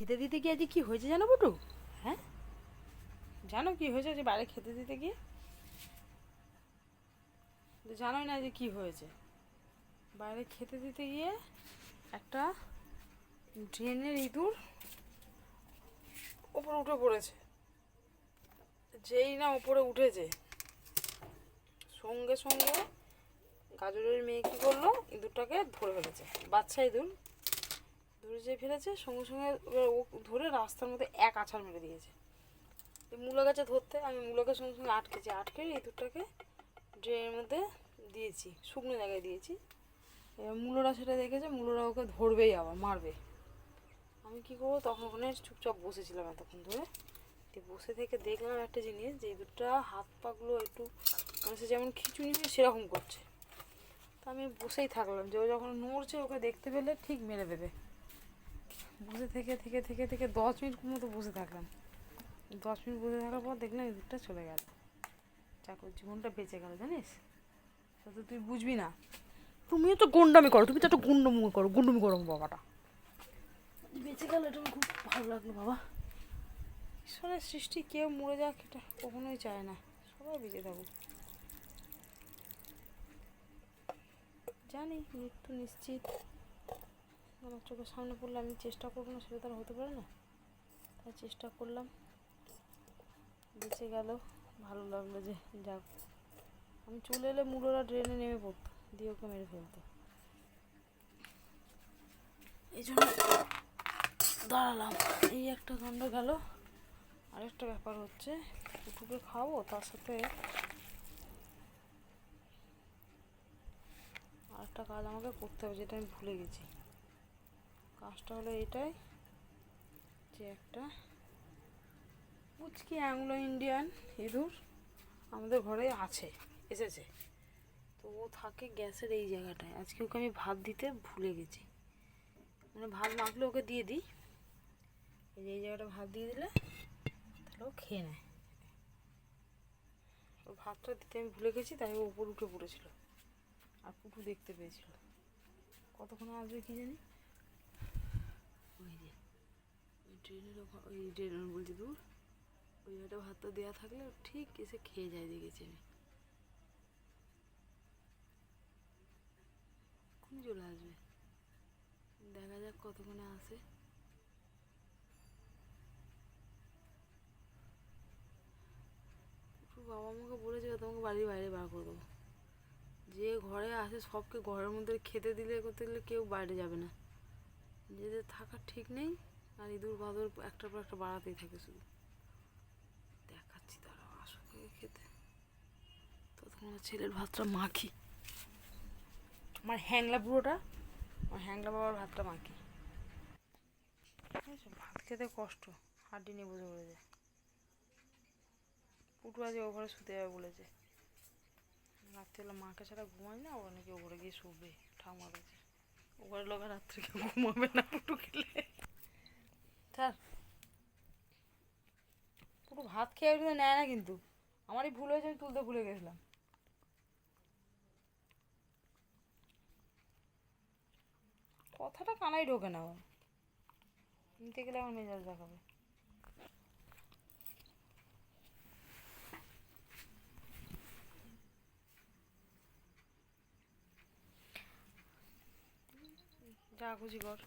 খেতে দিতে গিয়ে আজকে কী হয়েছে জানো বটু? হ্যাঁ? জানো কি হয়েছে যে বাইরে খেতে দিতে গিয়ে? জানোই না যে কি হয়েছে। বাইরে খেতে দিতে গিয়ে একটা ড্রেনের ইঁদুর ওপরে উঠে পড়েছে। যেই না ওপরে উঠেছে। সঙ্গে সঙ্গে গাজরের মেয়ে কী করল? ইঁদুরটাকে ধরে ফেলেছে। বাচ্চা ইঁদুর। ধরে যে ফেলেছে, সঙ্গে সঙ্গে ও ধরে রাস্তার মধ্যে এক আছাড় মেরে দিয়েছে। মূলো গাছে ধরতে আমি মূলকে সঙ্গে সঙ্গে আটকেছি, আটকে ইঁদুরটাকে ড্রেনের মধ্যে দিয়েছি, শুকনো জায়গায় দিয়েছি। এবার মূলোরা সেটা দেখেছে, মূলোরা ওকে ধরবেই আবার, মারবে। আমি কী করব, তখন ওখানে চুপচাপ বসেছিলাম এতক্ষণ ধরে। দিয়ে বসে থেকে দেখলাম একটা জিনিস, যে ইঁদুরটা হাত পাগুলো একটু মানুষের যেমন খিচুড়ি হয় সেরকম করছে। তা আমি বসেই থাকলাম, যে ও যখন নড়ছে, ওকে দেখতে পেলে ঠিক মেরে দেবে। বসে থেকে থেকে থেকে থেকে দশ মিনিট মতো বসে থাকলাম। দশ মিনিট বসে থাকার পর দেখলাম ইঁদুরটা চলে গেল। চাকর জীবনটা বেঁচে গেল জানিস? তা তো তুই বুঝবি না। তুমিও তো গুন্ডামি করো তুমি তো একটা গুন্ডমি করো গুন্ডমি করো বাবাটা। বেঁচে গেল এটা খুব ভালো লাগল বাবা। ঈশ্বরের সৃষ্টি কেউ মরে যাক এটা কখনোই চায় না। সবাই বেঁচে থাকুক। জানি মৃত্যু নিশ্চিত। আমার চোখের সামনে পড়লে আমি চেষ্টা করব না, সেটা তো হতে পারে না। তাই চেষ্টা করলাম। বেঁচে গেল। ভালো লাগল যে যাক। আমি চলে এলে মুলোরা ড্রেনে নেমে পড়তো, দিয়ে ওকে মেরে ফেলতো। এই জন্য দাঁড়ালাম। এই একটা কাণ্ড গেল। আরেকটা ব্যাপার হচ্ছে, কুকুরকে খাওয়াবো, তার সাথে আরেকটা কাজ আমাকে করতে হবে, যেটা আমি ভুলে গেছি। কাজটা হলো এটাই, যে একটা। পুচকি অ্যাংলো ইন্ডিয়ান ইঁদুর আমাদের ঘরে আছে, এসেছে। তো ও থাকে গ্যাসের এই জায়গাটায়। আজকে ওকে আমি ভাত দিতে ভুলে গেছি। মানে ভাত মাখলে ওকে দিয়ে দিই। এই যে এই জায়গাটা ভাত দিয়ে দিলে, তাহলে ও খেয়ে নেয়। ও ভাতটা দিতে আমি ভুলে গেছি, তাই ও উপর উঠে পড়েছিল। আর পুটু দেখতে পেয়েছিল। কতক্ষণে আসবে কি জানি? ওই যে, ওই ট্রেনের ওখা- ওই ট্রেনের বলছি, দূর? ওই জায়গাটা ভাতটা দেওয়া থাকলে ঠিক এসে খেয়ে যায় দেখেছি আমি। এক্ষুনি চলে আসবে। দেখা যাক কতক্ষণে আসে। বাবা আমাকে বলেছে তোমাকে বাড়ির বাইরে বার করে দেবো। যে ঘরে আসে সবকে ঘরের মধ্যে খেতে দিলে করতে দিলে কেউ বাইরে যাবে না। নিজেদের থাকার ঠিক নেই আর ইঁদুর বাদর একটার পর একটা বাড়াতেই থাকে শুধু। দেখাচ্ছি তারা আগে খেতে। ততক্ষণ আমার ছেলের ভাতটা মাখি। আমার হ্যাংলা পুরোটা, আমার হ্যাংলা বাবার ভাতটা মাখি? ভাত খেতে কষ্ট, হাড্ডি নিয়ে বসে পড়েছে। পুটু আজ ও শুতে যাবে বলেছে। রাত্রিবেলা মাকে ছাড়া ঘুমায় না ও নাকি ও ঘরে গিয়ে শুবে, ঠাকুমার কাছে। ও ঘরে লোক রাত্রে কেউ ঘুমাবে না পুটু খেলে। স্যার, পুটু ভাত খেয়ে নেয় না কিন্তু। আমারই ভুল হয়েছে, আমি তুলতে ভুলে গেছিলাম। কথাটা কানাই ঢোকে না ও। নিতে গেলে আমার মেজাজ দেখাবে। যা খুশি কর।